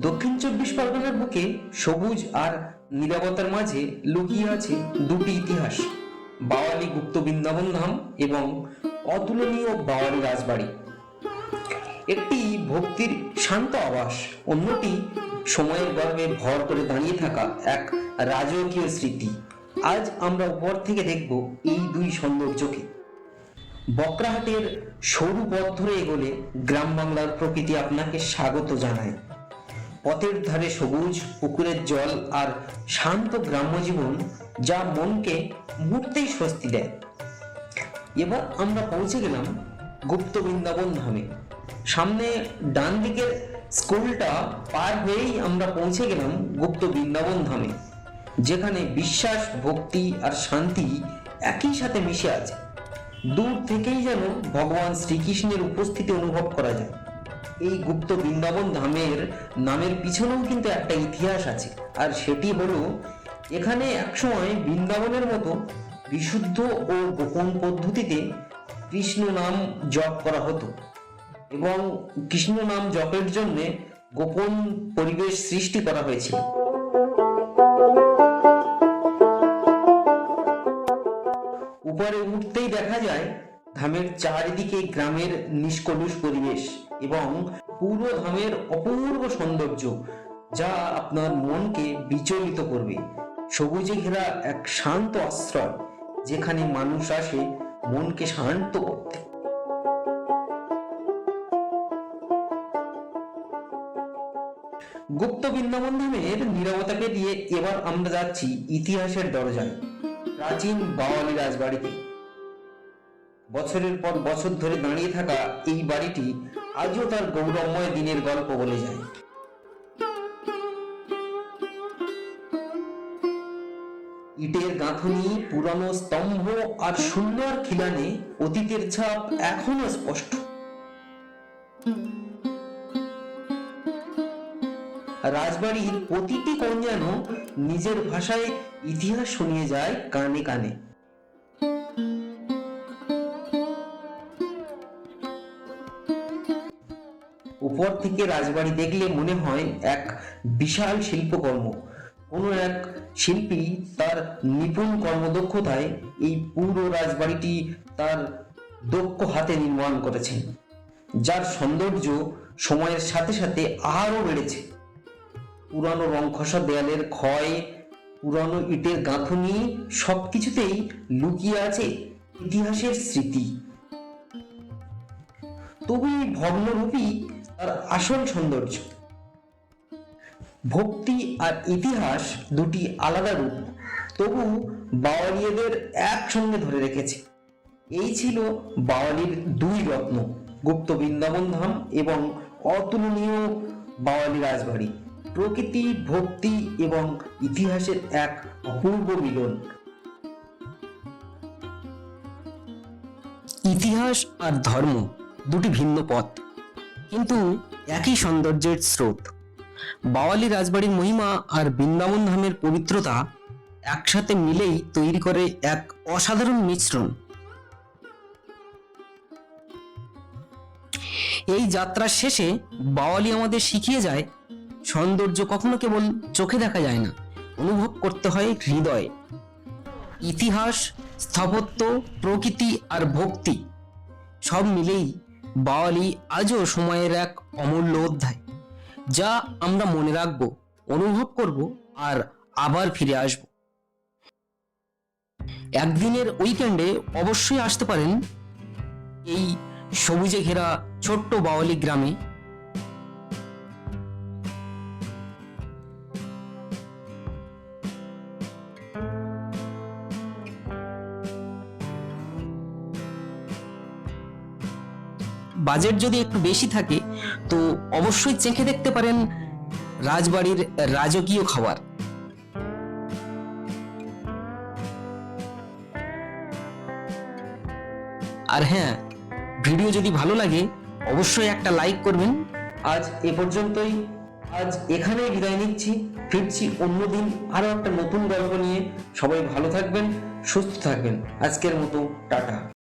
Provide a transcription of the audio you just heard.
দক্ষিণ চব্বিশ পরগনার বুকে সবুজ আর নিরাপত্তার মাঝে লুকিয়ে আছে দুটি ইতিহাস, বাওয়ালি গুপ্ত বৃন্দাবন ধাম এবং অতুলনীয় বাওয়ালি রাজবাড়ি। একটি ভক্তির শান্ত আবাস, অন্যটি সময়ের গর্ভে ভর করে দাঁড়িয়ে থাকা এক রাজকীয় স্মৃতি। আজ আমরা উপর থেকে দেখব এই দুই সৌন্দর্যকে। বকরাহাটের সরু পথ ধরে এগোলে গ্রাম বাংলার প্রকৃতি আপনাকে স্বাগত জানায়। পথের ধারে সবুজ, পুকুরের জল আর শান্ত গ্রাম্য জীবন যা মনকে মুহূর্তেই স্বস্তি দেয়। এবার আমরা পৌঁছে গেলাম গুপ্ত বৃন্দাবন ধামে। সামনে ডান দিকের স্কুলটা পার হয়েই আমরা পৌঁছে গেলাম গুপ্ত বৃন্দাবন ধামে, যেখানে বিশ্বাস, ভক্তি আর শান্তি একই সাথে মিশে আছে। দূর থেকেই যেন ভগবান শ্রীকৃষ্ণের উপস্থিতি অনুভব করা যায়। এই গুপ্ত বৃন্দাবন ধামের নামের পিছনেও কিন্তু একটা ইতিহাস আছে। আর সেটি হলো, এখানে একসময় বৃন্দাবনের মতো বিশুদ্ধ ও গোপন পদ্ধতিতে কৃষ্ণ নাম জপ করা হতো এবং কৃষ্ণ নাম জপের জন্য গোপন পরিবেশ সৃষ্টি করা হয়েছিল। উপরে উঠতেই দেখা যায়, ধামের চারিদিকে গ্রামের নিষ্কলুষ পরিবেশ। এবং পুরো ধামের অপূর্ব সৌন্দর্য যা আপনার মনকে বিচলিত করবে। সবুজে ঘেরা এক শান্ত আশ্রয় যেখানে মানুষ আসে মনকে শান্ত করতে। গুপ্ত বৃন্দাবন ধামের নিরবতাকে দিয়ে এবার আমরা যাচ্ছি ইতিহাসের দরজায়। প্রাচীন বাওয়ালি রাজবাড়িতে। বছরের পর বছর ধরে দাঁড়িয়ে থাকা এই বাড়িটি আজও তার গৌরবময় দিনের গল্প বলে যায়। ইটের গাঁথনি, পুরানো স্তম্ভ আর সুন্দর খিলানে অতীতের ছাপ এখনও স্পষ্ট। রাজবাড়ির প্রতিটি কোণ যেন নিজের ভাষায় ইতিহাস শুনিয়ে যায় কানে কানে। উপর থেকে রাজবাড়ি দেখলে মনে হয় এক বিশাল শিল্পকর্ম। কোনো এক শিল্পী তার নিপুণ কর্মদক্ষতায় এই পুরো রাজবাড়িটি তার দক্ষ হাতে নির্মাণ করেছেন। যার সৌন্দর্য সময়ের সাথে সাথে আরও বেড়েছে। পুরানো রং খসা দেয়ালের ক্ষয়, পুরানো ইটের গাঁথনি সবকিছুতেই লুকিয়ে আছে ইতিহাসের স্মৃতি। তবু এই ভগ্নরূপী তার আসল সৌন্দর্য। ভক্তি আর ইতিহাস দুটি আলাদা রূপ, তবু বাওয়ালিয়াদের একসঙ্গে ধরে রেখেছে। এই ছিল বাওয়ালির দুই রত্ন, গুপ্ত বৃন্দাবন ধাম এবং অতুলনীয় বাওয়ালি রাজবাড়ি। প্রকৃতি, ভক্তি এবং ইতিহাসের এক অপূর্ব মিলন। ইতিহাস আর ধর্ম দুটি ভিন্ন পথ। কিন্তু একই সৌন্দর্যের স্রোত। বাওয়ালি রাজবাড়ির মহিমা আর বৃন্দাবন ধামের পবিত্রতা একসাথে মিলেই তৈরি করে এক অসাধারণ মিশ্রণ। এই যাত্রার শেষে বাওয়ালি আমাদের শিখিয়ে যায়, সৌন্দর্য কখনো কেবল চোখে দেখা যায় না, অনুভব করতে হয় হৃদয়ে। ইতিহাস, স্থাপত্য, প্রকৃতি আর ভক্তি সব মিলেই বাওয়ালি আজও সময়ের এক অমূল্য অধ্যায়, যা আমরা মনে রাখব, অনুভব করব আর আবার ফিরে আসব। একদিনের উইকেন্ডে অবশ্যই আসতে পারেন এই সবুজে ঘেরা ছোট্ট বাওয়ালি গ্রামে বাজেট যদি একটু বেশি থাকে, তো অবশ্যই চেখে দেখতে পারেন রাজবাড়ির রাজকীয় খাবার। আর হ্যাঁ ভিডিও যদি ভালো লাগে, অবশ্যই একটা লাইক করবেন। আজ এ পর্যন্তই। আজ এখানেই বিদায় নিচ্ছি। ফিরছি অন্যদিন আরও একটা নতুন গল্প নিয়ে। সবাই ভালো থাকবেন, সুস্থ থাকবেন। আজকের মতো, টাটা।